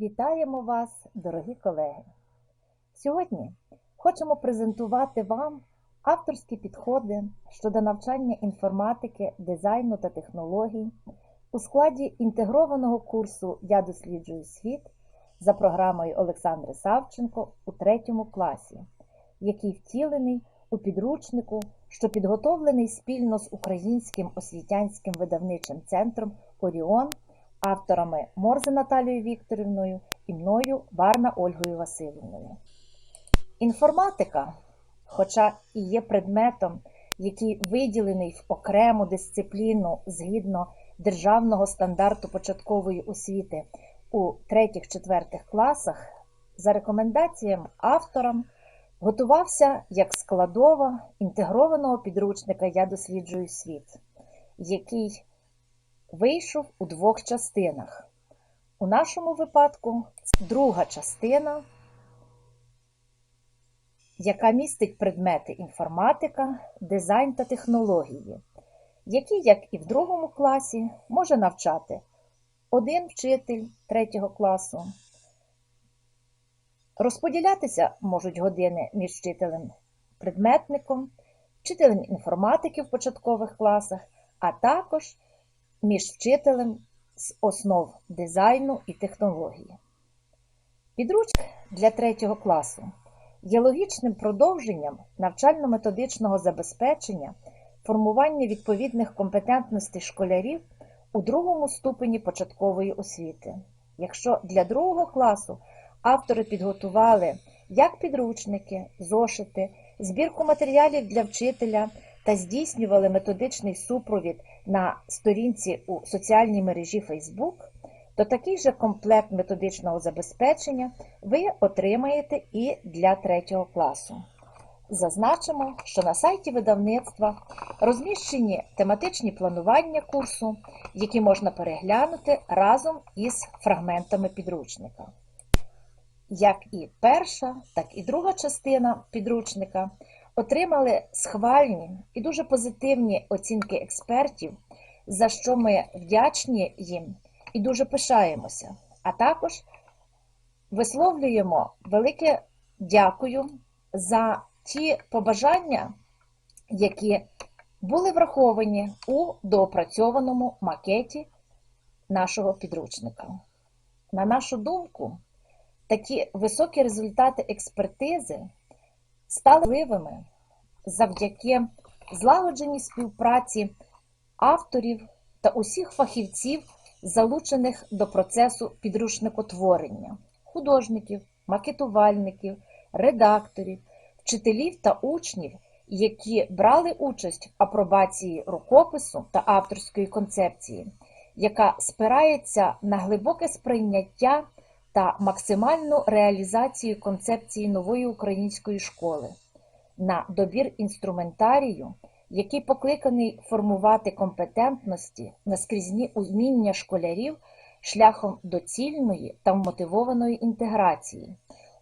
Вітаємо вас, дорогі колеги! Сьогодні хочемо презентувати вам авторські підходи щодо навчання інформатики, дизайну та технологій у складі інтегрованого курсу Я досліджую світ за програмою Олександри Савченко у третьому класі, який втілений у підручнику, що підготовлений спільно з Українським освітянським видавничим центром Оріон авторами Морзе Наталією Вікторівною і мною Барна Ольгою Васильівною. Інформатика, хоча і є предметом, який виділений в окрему дисципліну згідно державного стандарту початкової освіти у 3-4 класах, за рекомендаціям авторам готувався як складова інтегрованого підручника Я досліджую світ, який вийшов у двох частинах. У нашому випадку друга частина, яка містить предмети інформатика, дизайн та технології, які, як і в другому класі, може навчати один вчитель третього класу. Розподілятися можуть години між вчителем-предметником, вчителем інформатики в початкових класах, а також між вчителем з основ дизайну і технології. Підручник для третього класу є логічним продовженням навчально-методичного забезпечення формування відповідних компетентностей школярів у другому ступені початкової освіти. Якщо для другого класу автори підготували як підручники, зошити, збірку матеріалів для вчителя та здійснювали методичний супровід на сторінці у соціальній мережі Facebook, то такий же комплект методичного забезпечення ви отримаєте і для третього класу. Зазначимо, що на сайті видавництва розміщені тематичні планування курсу, які можна переглянути разом із фрагментами підручника. Як і перша, так і друга частина підручника отримали схвальні і дуже позитивні оцінки експертів, за що ми вдячні їм і дуже пишаємося. А також висловлюємо велике дякую за ті побажання, які були враховані у доопрацьованому макеті нашого підручника. На нашу думку, такі високі результати експертизи стали можливими завдяки злагодженій співпраці авторів та усіх фахівців, залучених до процесу підручникотворення, художників, макетувальників, редакторів, вчителів та учнів, які брали участь в апробації рукопису та авторської концепції, яка спирається на глибоке сприйняття та максимальну реалізацію концепції нової української школи, на добір інструментарію, який покликаний формувати компетентності наскрізні уміння школярів шляхом доцільної та вмотивованої інтеграції,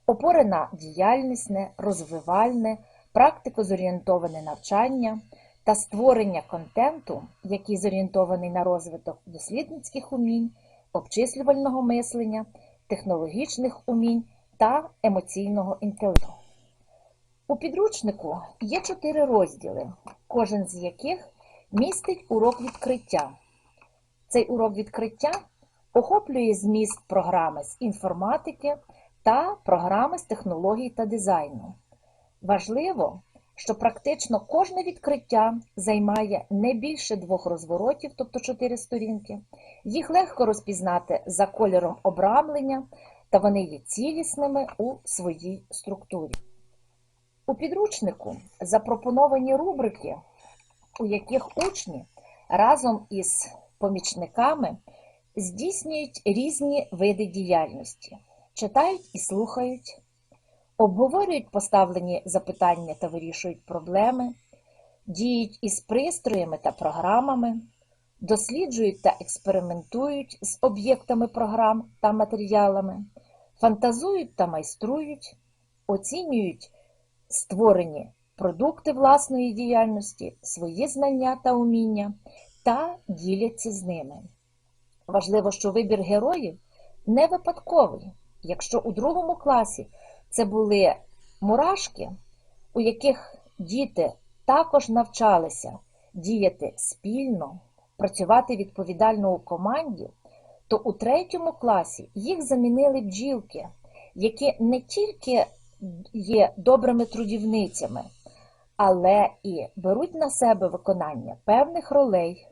опори на діяльнісне, розвивальне, практико-зорієнтоване навчання та створення контенту, який зорієнтований на розвиток дослідницьких умінь, обчислювального мислення технологічних умінь та емоційного інтелекту. У підручнику є чотири розділи, кожен з яких містить урок відкриття. Цей урок відкриття охоплює зміст програми з інформатики та програми з технологій та дизайну. Важливо, що практично кожне відкриття займає не більше двох розворотів, тобто чотири сторінки. Їх легко розпізнати за кольором обрамлення, та вони є цілісними у своїй структурі. У підручнику запропоновані рубрики, у яких учні разом із помічниками здійснюють різні види діяльності, читають і слухають обговорюють поставлені запитання та вирішують проблеми, діють із пристроями та програмами, досліджують та експериментують з об'єктами програм та матеріалами, фантазують та майструють, оцінюють створені продукти власної діяльності, свої знання та уміння та діляться з ними. Важливо, що вибір героїв не випадковий. Якщо у другому класі це були мурашки, у яких діти також навчалися діяти спільно, працювати відповідально у команді, то у третьому класі їх замінили бджілки, які не тільки є добрими трудівницями, але і беруть на себе виконання певних ролей,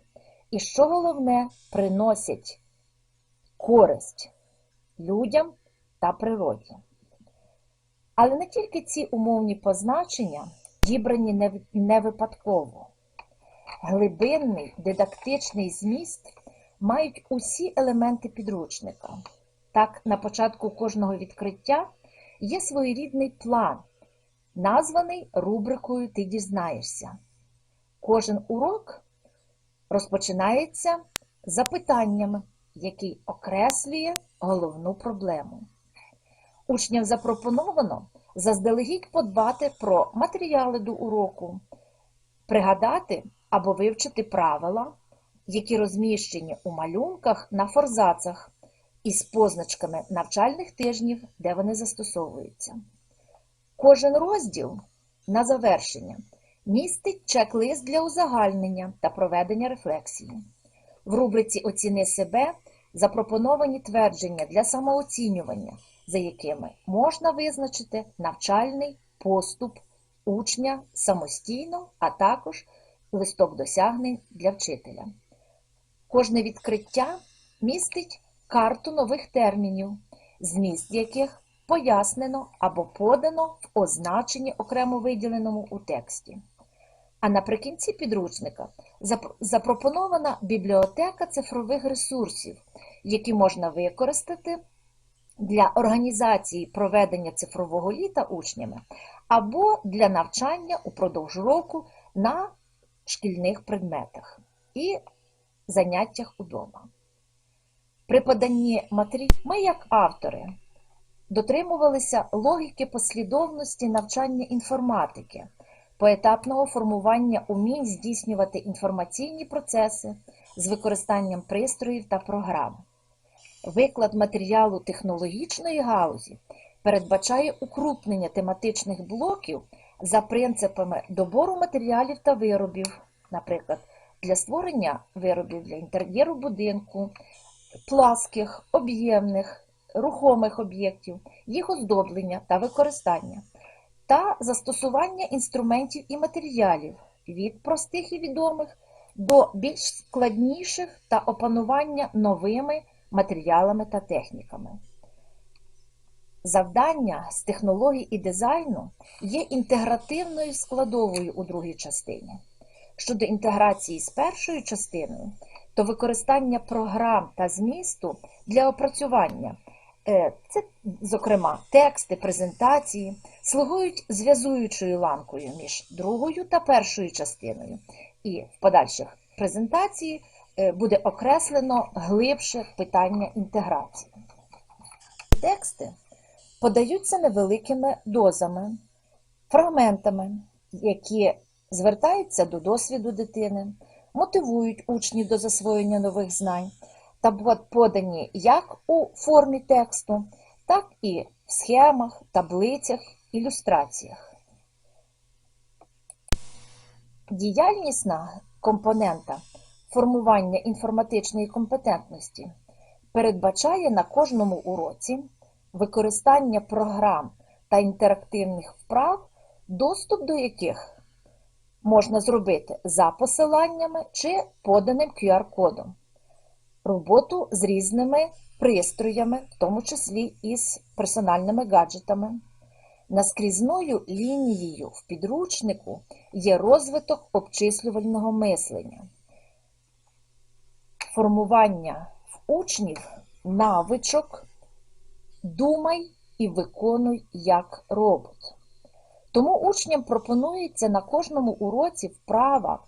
і, що головне, приносять користь людям та природі. Але не тільки ці умовні позначення дібрані не- не випадково. Глибинний дидактичний зміст мають усі елементи підручника. Так, на початку кожного відкриття є своєрідний план, названий рубрикою Ти дізнаєшся. Кожен урок розпочинається запитаннями, який окреслює головну проблему. Учням запропоновано заздалегідь подбати про матеріали до уроку, пригадати або вивчити правила, які розміщені у малюнках на форзацах із позначками навчальних тижнів, де вони застосовуються. Кожен розділ на завершення містить чек-лист для узагальнення та проведення рефлексії. В рубриці Оціни себе запропоновані твердження для самооцінювання, за якими можна визначити навчальний поступ учня самостійно, а також листок досягнень для вчителя. Кожне відкриття містить карту нових термінів, зміст яких пояснено або подано в означенні окремо виділеному у тексті. А наприкінці підручника запропонована бібліотека цифрових ресурсів, які можна використати для організації проведення цифрового літа учнями або для навчання упродовж року на шкільних предметах і заняттях удома. При поданні матеріалів ми, як автори, дотримувалися логіки послідовності навчання інформатики, поетапного формування умінь здійснювати інформаційні процеси з використанням пристроїв та програм. Виклад матеріалу технологічної галузі передбачає укрупнення тематичних блоків за принципами добору матеріалів та виробів, наприклад, для створення виробів для інтер'єру будинку, пласких, об'ємних, рухомих об'єктів, їх оздоблення та використання, та застосування інструментів і матеріалів від простих і відомих до більш складніших та опанування новими матеріалами та техніками. Завдання з технологій і дизайну є інтегративною складовою у другій частині. Щодо інтеграції з першою частиною, то використання програм та змісту для опрацювання е, це, зокрема, тексти, презентації, слугують зв'язуючою ланкою між другою та першою частиною, і в подальших презентації буде окреслено глибше питання інтеграції. Тексти подаються невеликими дозами, фрагментами, які звертаються до досвіду дитини, мотивують учнів до засвоєння нових знань та будуть подані як у формі тексту, так і в схемах, таблицях, ілюстраціях. Діяльнісна компонента формування інформатичної компетентності передбачає на кожному уроці використання програм та інтерактивних вправ, доступ до яких можна зробити за посиланнями чи поданим QR-кодом, роботу з різними пристроями, в тому числі із персональними гаджетами. Наскрізною лінією в підручнику є розвиток обчислювального мислення, формування в учнів навичок думай і виконуй як робот. Тому учням пропонується на кожному уроці вправа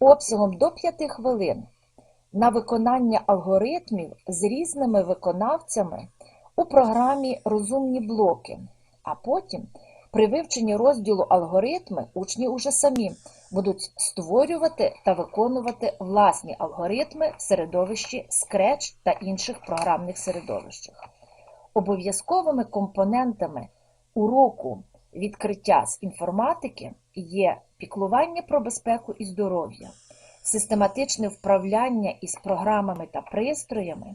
обсягом до 5 хвилин на виконання алгоритмів з різними виконавцями у програмі Розумні блоки, а потім При вивченні розділу алгоритми учні уже самі будуть створювати та виконувати власні алгоритми в середовищі Scratch та інших програмних середовищах. Обов'язковими компонентами уроку відкриття з інформатики є піклування про безпеку і здоров'я, систематичне вправляння із програмами та пристроями,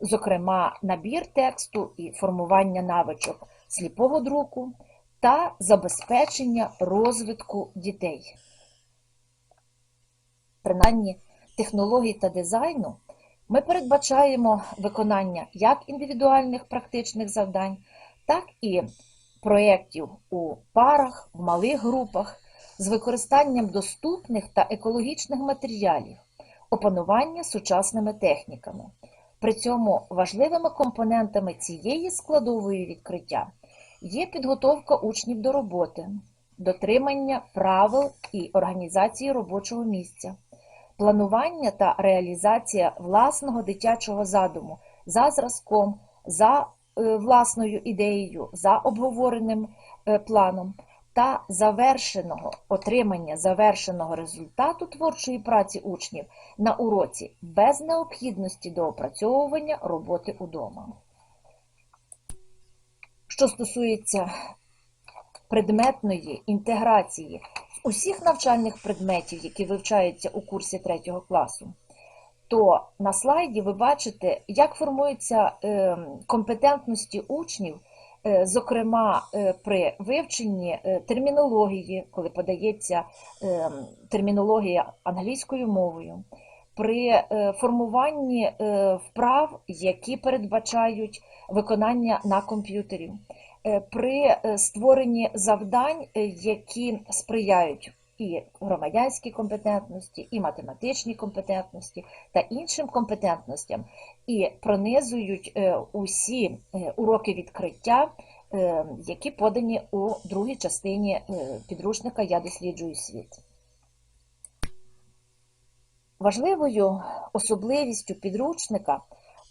зокрема набір тексту і формування навичок сліпого друку та забезпечення розвитку дітей. Принаймні технологій та дизайну ми передбачаємо виконання як індивідуальних практичних завдань, так і проєктів у парах, в малих групах з використанням доступних та екологічних матеріалів, опанування сучасними техніками. При цьому важливими компонентами цієї складової відкриття є підготовка учнів до роботи, дотримання правил і організації робочого місця, планування та реалізація власного дитячого задуму за зразком, за е, власною ідеєю, за обговореним е, планом та завершеного отримання завершеного результату творчої праці учнів на уроці без необхідності доопрацьовування роботи удома. Що стосується предметної інтеграції усіх навчальних предметів, які вивчаються у курсі 3 класу, то на слайді ви бачите, як формуються е, компетентності учнів, е, зокрема е, при вивченні термінології, коли подається термінологія англійською мовою, при е, формуванні е, вправ, які передбачають виконання на комп'ютері, е, при створенні завдань, які сприяють і громадянській компетентності, і математичній компетентності та іншим компетентностям, і пронизують усі уроки відкриття, які подані у другій частині підручника Я досліджую світ. Важливою особливістю підручника,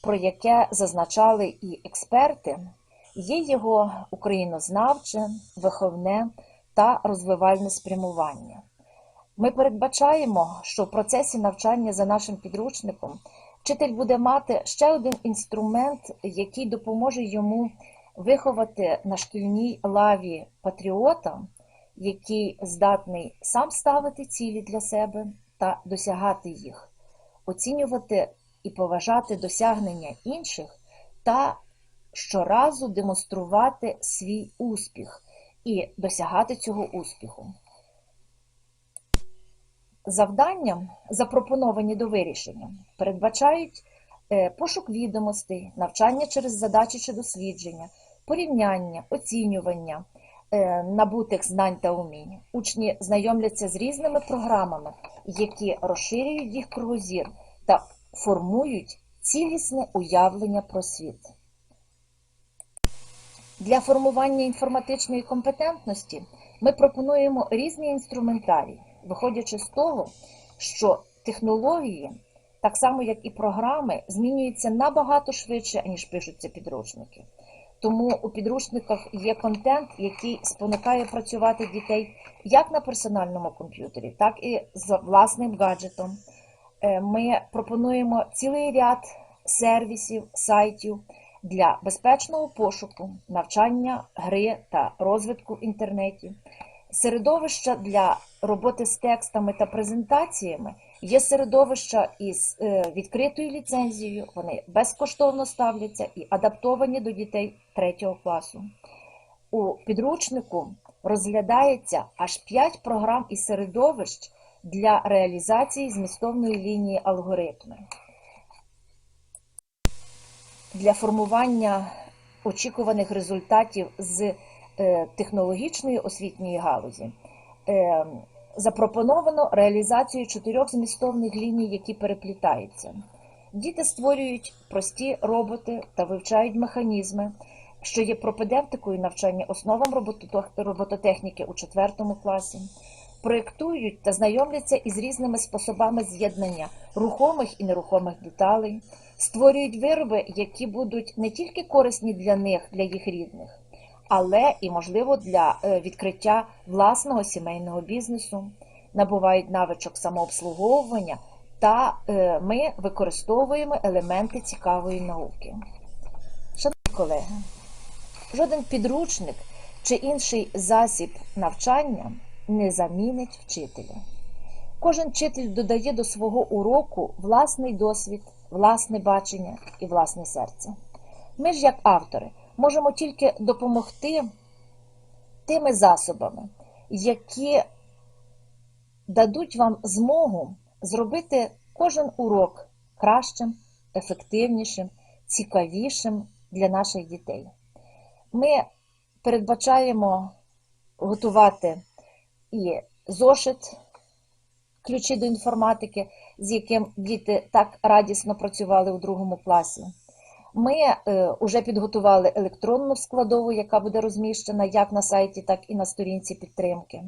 про яке зазначали і експерти, є його українознавче, виховне та розвивальне спрямування. Ми передбачаємо, що в процесі навчання за нашим підручником вчитель буде мати ще один інструмент, який допоможе йому виховати на шкільній лаві патріота, який здатний сам ставити цілі для себе та досягати їх, оцінювати і поважати досягнення інших та щоразу демонструвати свій успіх і досягати цього успіху. Завдання, запропоновані до вирішення, передбачають е, пошук відомостей, навчання через задачі чи дослідження, порівняння, оцінювання е, набутих знань та умінь. Учні знайомляться з різними програмами, які розширюють їх кругозір та формують цілісне уявлення про світ. Для формування інформатичної компетентності ми пропонуємо різні інструментарії, виходячи з того, що технології, так само як і програми, змінюються набагато швидше, ніж пишуться підручники. Тому у підручниках є контент, який спонукає працювати дітей як на персональному комп'ютері, так і з власним гаджетом. Е, Ми пропонуємо цілий ряд сервісів, сайтів для безпечного пошуку, навчання, гри та розвитку в інтернеті. Середовища для роботи з текстами та презентаціями є середовища із е, відкритою ліцензією, вони безкоштовно ставляться і адаптовані до дітей 3 класу. У підручнику розглядається аж 5 програм і середовищ для реалізації змістовної лінії алгоритми. Для формування очікуваних результатів з технологічної освітньої галузі. Е, запропоновано реалізацію чотирьох змістовних ліній, які переплітаються. Діти створюють прості роботи та вивчають механізми, що є пропедевтикою навчання основам робототехніки у 4 класі, проєктують та знайомляться із різними способами з'єднання рухомих і нерухомих деталей, створюють вироби, які будуть не тільки корисні для них, для їх рідних, але і, можливо, для е, відкриття власного сімейного бізнесу, набувають навичок самообслуговування, та е, ми використовуємо елементи цікавої науки. Шановні колеги, жоден підручник чи інший засіб навчання не замінить вчителя. Кожен вчитель додає до свого уроку власний досвід, власне бачення і власне серце. Ми ж, як автори, можемо тільки допомогти тими засобами, які дадуть вам змогу зробити кожен урок кращим, ефективнішим, цікавішим для наших дітей. Ми передбачаємо готувати і зошит, ключі до інформатики, з яким діти так радісно працювали у другому класі. Ми вже підготували електронну складову, яка буде розміщена як на сайті, так і на сторінці підтримки.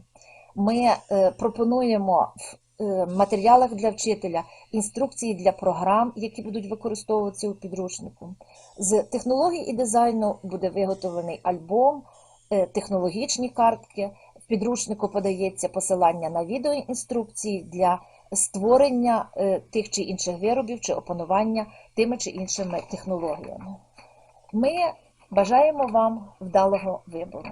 Ми е, пропонуємо в е, матеріалах для вчителя інструкції для програм, які будуть використовуватися у підручнику. З технологій і дизайну буде виготовлений альбом, е, технологічні картки. В підручнику подається посилання на відеоінструкції для створення е, тих чи інших виробів чи опанування тими чи іншими технологіями. Ми бажаємо вам вдалого вибору.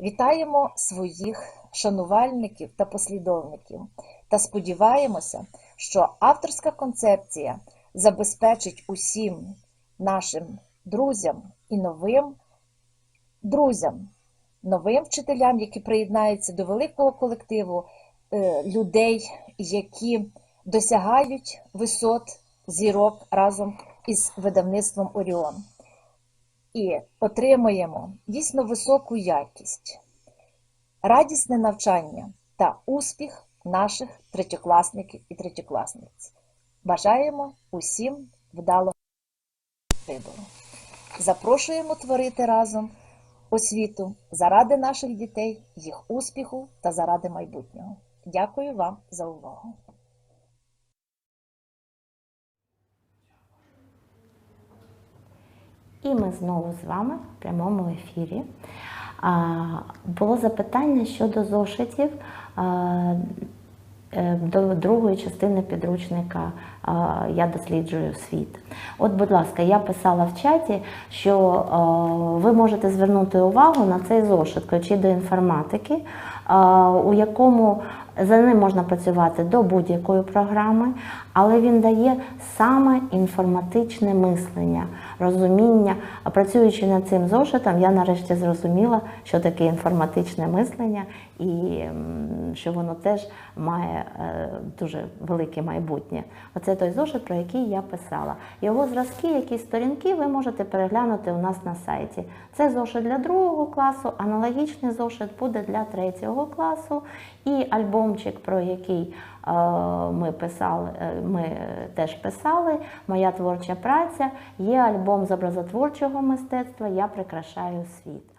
Вітаємо своїх шанувальників та послідовників та сподіваємося, що авторська концепція забезпечить усім нашим друзям і новим друзям, новим вчителям, які приєднаються до великого колективу е, людей, які досягають висот зірок разом із видавництвом Оріон. І отримуємо дійсно високу якість, радісне навчання та успіх наших третьокласників і третьокласниць. Бажаємо усім вдалого вибору. Запрошуємо творити разом освіту заради наших дітей, їх успіху та заради майбутнього. Дякую вам за увагу. І ми знову з вами в прямому ефірі. Було запитання щодо зошитів е, до другої частини підручника Я досліджую світ. От, будь ласка, я писала в чаті, що ви можете звернути увагу на цей зошит ключі до інформатики, у якому за ним можна працювати до будь-якої програми, але він дає саме інформатичне мислення, розуміння. А працюючи над цим зошитом, я нарешті зрозуміла, що таке інформатичне мислення, і що воно теж має е, дуже велике майбутнє. Оце той зошит, про який я писала. Його зразки, якісь сторінки ви можете переглянути у нас на сайті. Це зошит для другого класу, аналогічний зошит буде для третього класу. І альбомчик, про який ми писали, е, ми теж писали, моя творча праця, є альбом з образотворчого мистецтва Я прикрашаю світ.